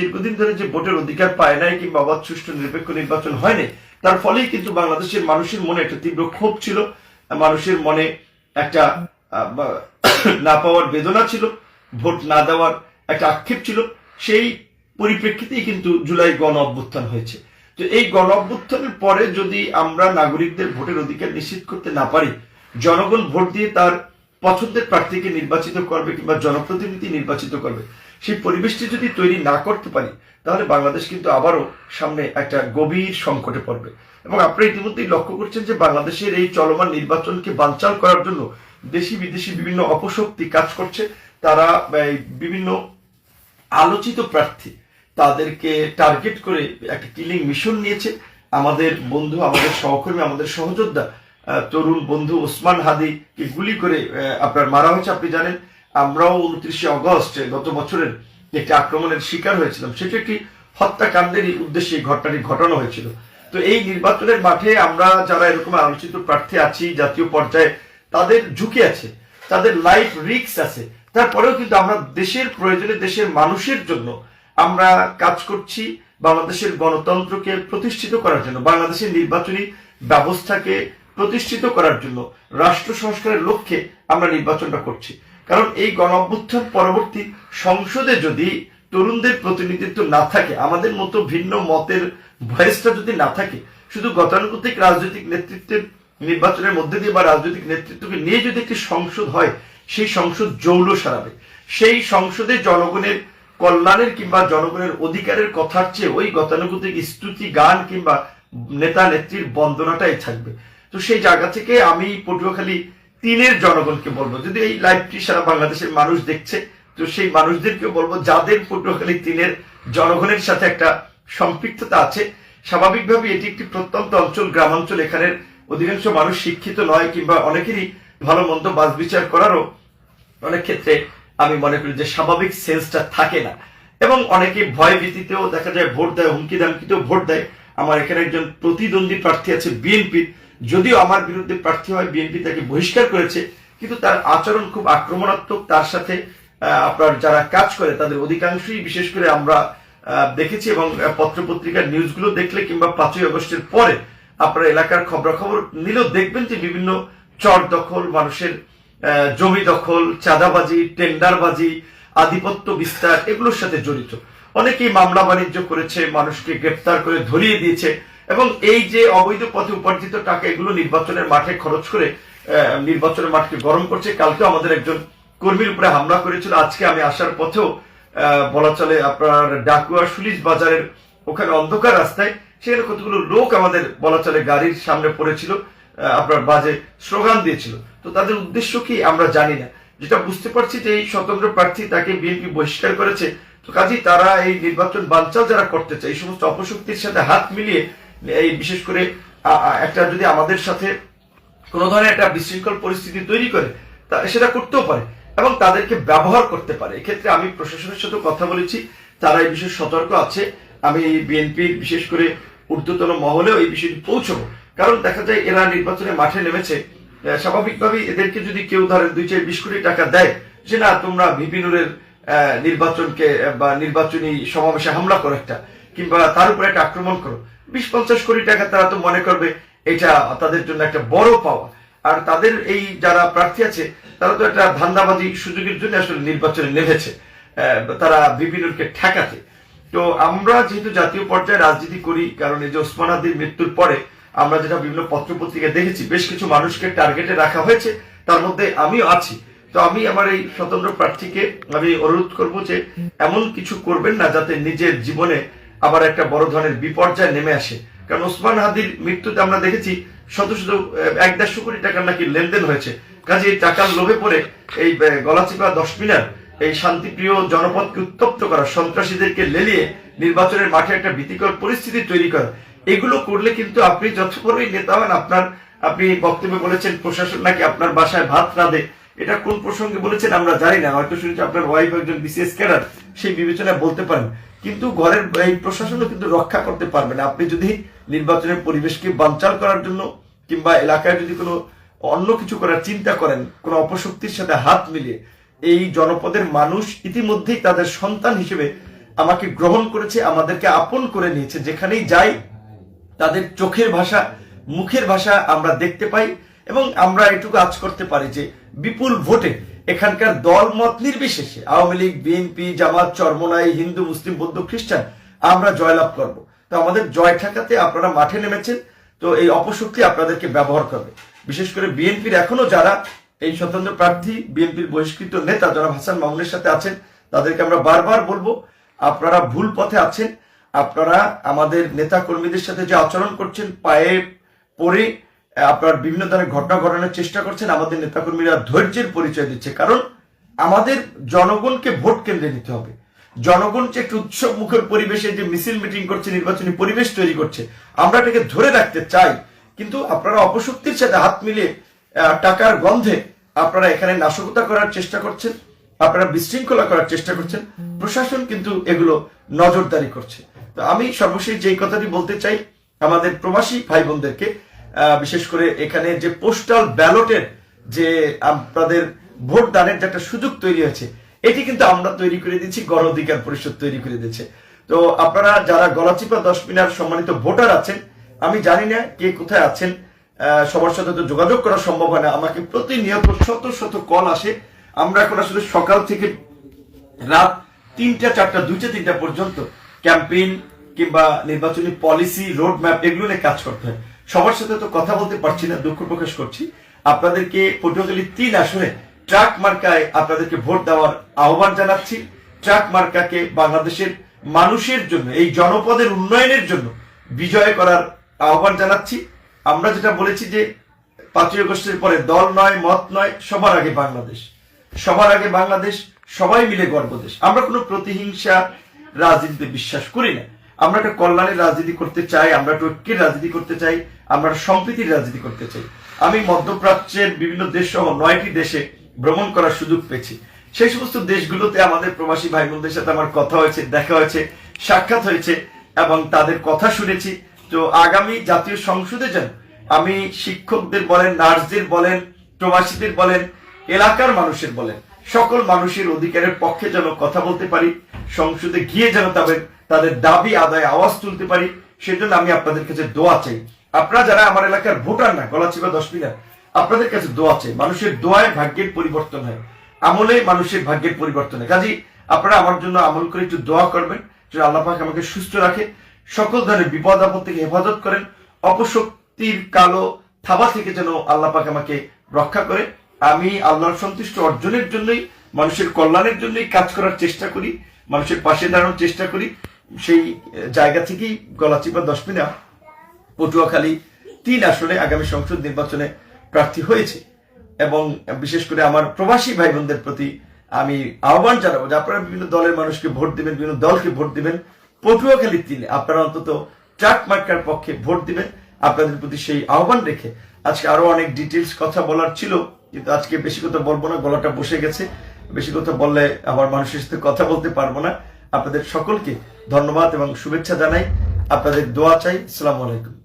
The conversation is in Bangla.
দীর্ঘদিন ধরে যে ভোটের অধিকার পায় নাই কিংবা অবাধ সুষ্ঠু নিরপেক্ষ নির্বাচন হয়নি তার ফলেই কিন্তু বাংলাদেশের মানুষের মনে একটা তীব্র ক্ষোভ ছিল, মানুষের মনে একটা না পাওয়ার বেদনা ছিল, ভোট না দেওয়ার একটা আক্ষেপ ছিল। সেই পরিপ্রেক্ষিতেই কিন্তু জুলাই গণ অভ্যুত্থান হয়েছে। তো এই গণ অভ্যুত্থানের পরে যদি আমরা নাগরিকদের ভোটের অধিকার নিশ্চিত করতে না পারি, জনগণ ভোট দিয়ে তার পছন্দের প্রার্থীকে নির্বাচিত করবে কিংবা জনপ্রতিনিধি নির্বাচিত করবে সেই পরিবেশটি যদি তৈরি না করতে পারি, তাহলে বাংলাদেশ কিন্তু আবারও সামনে একটা গভীর সংকটে পড়বে। এবং আপনারা ইতিমধ্যেই লক্ষ্য করছেন যে বাংলাদেশের এই চলমান নির্বাচনকে বানচাল করার জন্য দেশি বিদেশি বিভিন্ন অপশক্তি কাজ করছে। তারা বিভিন্ন আলোচিত প্রার্থী তাদেরকে টার্গেট করে একটা কিলিং মিশন নিয়েছে। আমাদের বন্ধু, আমাদের সহকর্মী, আমাদের সহযোদ্ধা তরুণ বন্ধু ওসমান হাদিকে গুলি করে আপনার মারা হয়েছে, আপনি জানেন। আমরাও উনত্রিশে অগস্ট গত বছরের একটি আক্রমণের শিকার হয়েছিলাম। সেটি একটি হত্যাকাণ্ডেরই উদ্দেশ্যে ঘটনাটি ঘটানো হয়েছিল। তো এই নির্বাচনের মাঠে আমরা যারা এরকম আলোচিত প্রার্থী আছি, জাতীয় পর্যায়ে, তাদের ঝুঁকি আছে, তাদের লাইফ রিস্ক আছে। তারপরেও কিন্তু আমরা দেশের প্রয়োজনে দেশের মানুষের জন্য আমরা কাজ করছি বাংলাদেশের গণতন্ত্রকে প্রতিষ্ঠিত করার জন্য, বাংলাদেশের নির্বাচনী ব্যবস্থাকে প্রতিষ্ঠিত করার জন্য, রাষ্ট্র সংস্কারের লক্ষ্যে আমরা নির্বাচনটা করছি। কারণ এই গণ অভ্যুত্থান পরবর্তী সংসদে যদি তরুণদের প্রতিনিধিত্ব না থাকে, আমাদের মতো ভিন্ন মতের ভয়েসটা যদি না থাকে, শুধু গতানুগতিক রাজনৈতিক নেতৃত্বের নির্বাচনের মধ্যে দিয়ে বা রাজনৈতিক নেতৃত্বকে নিয়ে যদি একটি সংসদ হয়, সেই সংসদ জৌল সারাবে। সেই সংসদে জনগণের কল্যাণের কিংবা জনগণের অধিকারের কথার চেয়ে ওই গতানুগতিক স্তুতি, গান কিংবা নেতা নেত্রীর বন্দনাটাই থাকবে। তো সেই জায়গা থেকে আমি পটুয়াখালী তিনের জনগণকে বলব। যদি এই লাইভটি সারা বাংলাদেশের মানুষ দেখছে, তো সেই মানুষদেরকেও বলব, যাদের পটুয়াখালী তিনের জনগণের সাথে একটা সম্পৃক্ততা আছে, স্বাভাবিকভাবে এটি একটি প্রত্যন্ত অঞ্চল, গ্রামাঞ্চল, এখানের অধিকাংশ মানুষ শিক্ষিত নয় কিংবা অনেকেরই ভালো মন্দ বাস বিচার করারও অনেক ক্ষেত্রে আমি মনে করি যে স্বাভাবিক সেন্সটা থাকে না। এবং অনেকে ভয় ভীতিতেও দেখা যায়, ভোট দেয় হুমকি দামকিতেও ভোট দেয়। আমার এখানে একজন প্রতিদ্বন্দ্বী প্রার্থী আছে, বিএনপির। যদিও আমার বিরুদ্ধে প্রার্থী হয় বিএনপি তাকে বহিষ্কার করেছে, কিন্তু তার আচরণ খুব আক্রমণাত্মক। তার সাথে আপনার যারা কাজ করে, তাদের অধিকাংশই বিশেষ করে আমরা দেখেছি এবং পত্রপত্রিকার নিউজগুলো দেখলে কিংবা পাঁচই আগস্টের পরে আপনার এলাকার খবরাখবর নিলেও দেখবেন যে বিভিন্ন চর দখল, মানুষের জমি দখল, চাঁদাবাজি, টেন্ডারবাজি, আধিপত্য বিস্তার এগুলোর সাথে জড়িত। অনেকেই মামলা বাণিজ্য করেছে, মানুষকে গ্রেপ্তার করে ধরিয়ে দিয়েছে। এবং এই যে অবৈধ পথে উপার্জিত টাকা, এগুলো নির্বাচনের মাঠে খরচ করে নির্বাচনের মাঠকে গরম করছে। কালকে আমাদের একজন কর্মীর উপরে হামলা করেছিল। আজকে আমি আসার পথেও বলা চলে আপনার ডাকুয়া সুলিশ বাজারের ওখানে অন্ধকার রাস্তায়, সেখানে কতগুলো লোক আমাদের বলা চলে গাড়ির সামনে পড়েছিল আপনার বাজে স্লোগান দিয়েছিল। তো তাদের উদ্দেশ্য কি আমরা জানি না। যেটা বুঝতে পারছি যে এই স্বতন্ত্র প্রার্থী তাকে বিএনপি বহিষ্কার করেছে। তো কাজেই তারা এই নির্বাচন বানচাল যারা করতে চায়, এই সমস্ত অপশক্তির সাথে হাত মিলিয়ে এই বিশেষ করে একটা যদি আমাদের সাথে কোনো ধরনের একটা বিশৃঙ্খল পরিস্থিতি তৈরি করে সেটা করতেও পারে এবং তাদেরকে ব্যবহার করতে পারে। এক্ষেত্রে আমি প্রশাসনের সাথে কথা বলেছি তারা এই বিষয়ে সতর্ক আছে। আমি বিএনপির বিশেষ করে ঊর্ধ্বতন মহলেও এই বিষয়টি পৌঁছবো। কারণ দেখা যায় এরা নির্বাচনে মাঠে নেমেছে আহ, স্বাভাবিকভাবেই এদেরকে যদি কেউ ধরেন দুই চার বিশ কোটি টাকা দেয় যে না তোমরা আহ, নির্বাচনকে বা নির্বাচনী সমাবেশে হামলা করো একটা কিংবা তার উপরে একটা আক্রমণ করো। বিশ পঞ্চাশ কোটি টাকা তারা তো মনে করবে এটা তাদের জন্য একটা বড় পাওয়া। আর তাদের এই যারা প্রার্থী আছে, তারা তো একটা ধান্দাবাজি সুযোগের জন্য আসলে নির্বাচনে নেমেছে তারা বিভিন্নকে ঠেকাতে। তো আমরা যেহেতু জাতীয় পর্যায়ে রাজনীতি করি, কারণ এই যে ওসমান আদির মৃত্যুর পরে আমরা যেটা বিভিন্ন পত্রপত্রিকায় দেখেছি, বেশ কিছু মানুষকে টার্গেটে রাখা হয়েছে, তার মধ্যে আমিও আছি। তো আমি আমার এই স্বতন্ত্র প্রার্থীকে আমি অনুরোধ করব যে, এমন কিছু করবেন না যাতে নিজের জীবনে আবার একটা বড় ধরনের বিপর্যয় নেমে আসে। কারণ ওসমান হাদির মৃত্যুতে আমরা দেখেছি শত শত এক দেড়শো কোটি টাকার নাকি লেনদেন হয়েছে। কাজে এই টাকার লোভে পড়ে এই গলাচিপা দশ মিনার এই শান্তিপ্রিয় জনপদকে উত্তপ্ত করা সন্ত্রাসীদেরকে লেলিয়ে নির্বাচনের মাঠে একটা ভীতিকর পরিস্থিতি তৈরি করা। এগুলো করলে কিন্তু আপনি যত বড়ই নেতা হন আপনার, আপনি বক্তব্যে বলেছেন প্রশাসন নাকি আপনার বাসায় ভাত রাঁধে এটা কোন প্রসঙ্গে বলেছেন আমরা জানি না, হয়তো শুনেছি আপনার ওয়াইফ একজন বিসিএস ক্যাডার সেই বিবেচনায় বলতে পারেন। কিন্তু ঘরের, এই প্রশাসনও কিন্তু রক্ষা করতে পারবে না। আপনি যদি নির্বাচনের পরিবেশকে বানচাল করার জন্য কিংবা এলাকায় যদি কোনো অন্য কিছু করার চিন্তা করেন, কোনো অপশক্তির সাথে হাত মিলিয়ে, এই জনপদের মানুষ ইতিমধ্যেই তাদের সন্তান হিসেবে আমাকে গ্রহণ করেছে, আমাদেরকে আপন করে নিয়েছে। যেখানেই যাই, তাদের চোখের ভাষা, মুখের ভাষা আমরা দেখতে পাই এবং আমরা এটুকু আজ করতে পারি যে বিপুল ভোটে এখানকার দল মত নির্বিশেষে আওয়ামী লীগ, বিএনপি, জামাত, চরমনাই, হিন্দু, মুসলিম, বৌদ্ধ, খ্রিস্টান, আমরা জয়লাভ করব। তো আমাদের জয় ঠেকাতে আপনারা মাঠে নেমেছেন, তো এই অপশক্তি আপনাদেরকে ব্যবহার করবে। বিশেষ করে বিএনপির এখনও যারা এই স্বতন্ত্র প্রার্থী, বিএনপির বহিষ্কৃত নেতা যারা হাসান মামুনের সাথে আছেন, তাদেরকে আমরা বারবার বলব, আপনারা ভুল পথে আছেন, আপনারা আমাদের নেতা কর্মীদের সাথে যে আচরণ করছেন, পায়ে পড়ে আপনার বিভিন্ন ধরনের ঘটনা ঘটানোর চেষ্টা করছেন, আমাদের নেতাকর্মীরা ধৈর্যের পরিচয় দিচ্ছে। কারণ আমাদের জনগণকে ভোট কেন্দ্রে নিতে হবে। জনগণ যে একটি উৎসব মুখের পরিবেশে যে মিছিল মিটিং করছে, নির্বাচনী পরিবেশ তৈরি করছে, আমরা এটাকে ধরে রাখতে চাই। কিন্তু আপনারা অপশক্তির সাথে হাত মিলিয়ে টাকার গন্ধে আপনারা এখানে নাশকতা করার চেষ্টা করছেন, আপনারা বিশৃঙ্খলা করার চেষ্টা করছেন। প্রশাসন কিন্তু এগুলো নজরদারি করছে। তো আমি সর্বশেষ যেই কথাটি বলতে চাই, আমাদের প্রবাসী ভাই বোনদেরকে বিশেষ করে এখানে যে পোস্টাল ব্যালটের যে আপনাদের ভোট দানের যে একটা সুযোগ তৈরি হয়েছে, এটি কিন্তু আমরা তৈরি করে দিচ্ছি গণ অধিকার পরিষদ তৈরি করে দিচ্ছে তো আপনারা যারা গলাচিপা দশ মিনার সম্মানিত ভোটার আছেন, আমি জানি না কে কোথায় আছেন সবার সাথে তো যোগাযোগ করা সম্ভব হয় না, আমাকে প্রতিনিয়ত শত শত কল আসে। আমরা এখন আসলে সকাল থেকে রাত তিনটা, চারটা, দুইটা, তিনটা পর্যন্ত ক্যাম্পেইন কিংবা নির্বাচনী পলিসি রোড ম্যাপ এগুলো নিয়ে কাজ করতে হয়। সবার সাথে তো কথা বলতে পারছি না, দুঃখ প্রকাশ করছি। আপনাদেরকে পটুয়াখালী তিন আসনে ট্রাক মার্কায় আপনাদেরকে ভোট দেওয়ার আহ্বান জানাচ্ছি। ট্রাক মার্কাকে বাংলাদেশের মানুষের জন্য, এই জনপদের উন্নয়নের জন্য বিজয় করার আহ্বান জানাচ্ছি। আমরা যেটা বলেছি যে পাঁচই আগস্টের পরে দল নয়, মত নয়, সবার আগে বাংলাদেশ। সবার আগে বাংলাদেশ, সবাই মিলে গর্বদেশ আমরা কোনো প্রতিহিংসা রাজনীতিতে বিশ্বাস করি না। আমরা একটা কল্যাণের রাজনীতি করতে চাই, আমরা একটা ঐক্যের রাজনীতি করতে চাই। আমরা সম্প্রীতির রাজনীতি করতে চাই। আমি মধ্যপ্রাচ্যের বিভিন্ন দেশ সহ নয়টি দেশে ভ্রমণ করার সুযোগ পেয়েছি। সেই সমস্ত দেশগুলোতে আমাদের প্রবাসী ভাই বোনদের সাথে আমার কথা হয়েছে, দেখা হয়েছে, সাক্ষাৎ হয়েছে এবং তাদের কথা শুনেছি। তো আগামী জাতীয় সংসদে যেন আমি শিক্ষকদের বলেন, নার্সদের বলেন, প্রবাসীদের বলেন, এলাকার মানুষের বলেন, সকল মানুষের অধিকারের পক্ষে যেন কথা বলতে পারি, সংসদে গিয়ে যেন তাদের তাদের দাবি, আদায়, আওয়াজ তুলতে পারি, সেজন্য আমি আপনাদের কাছে দোয়া চাই। আপনারা যারা আমার এলাকার ভোটার না গলাচিপা দশ মিনার আপনাদের কাছে দোয়া চাই, মানুষের দোয়ায় ভাগ্যের পরিবর্তন হয়। আমলে মানুষের ভাগ্যের পরিবর্তন হয়। কাজী, আপনারা আমার জন্য আমল করে একটু দোয়া করবেন যে আল্লাহ আমাকে সুস্থ রাখে, সকল ধরনের বিপদ আপদ থেকে হেফাজত করেন, অপশক্তির কালো থাবা থেকে যেন আল্লাহ পাক আমাকে রক্ষা করে। আমি আল্লাহর সন্তুষ্ট অর্জনের জন্যই, মানুষের কল্যাণের জন্যই কাজ করার চেষ্টা করি, মানুষের পাশে দাঁড়ানোর চেষ্টা করি। সেই জায়গা থেকেই গলাচিপা দশ মিনা পটুয়াখালী তিন আসনে আগামী সংসদ নির্বাচনে প্রার্থী হয়েছে। এবং বিশেষ করে আমার প্রবাসী ভাই বোনদের প্রতি আমি আহ্বান জানাব যে আপনারা বিভিন্ন দলের মানুষকে ভোট দিবেন, বিভিন্ন দলকে ভোট দিবেন। পটুয়াখালী তিনে আপনারা অন্তত ট্রাক মার্কার পক্ষে ভোট দিবেন। আপনাদের প্রতি সেই আহ্বান রেখে আজকে আরও অনেক ডিটেলস কথা বলার ছিল, কিন্তু আজকে বেশি কথা বলব না, গলাটা বসে গেছে। বেশি কথা বললে আবার মানুষের সাথে কথা বলতে পারব না। আপনাদের সকলকে ধন্যবাদ এবং শুভেচ্ছা জানাই। আপনাদের দোয়া চাই। আসসালামু আলাইকুম।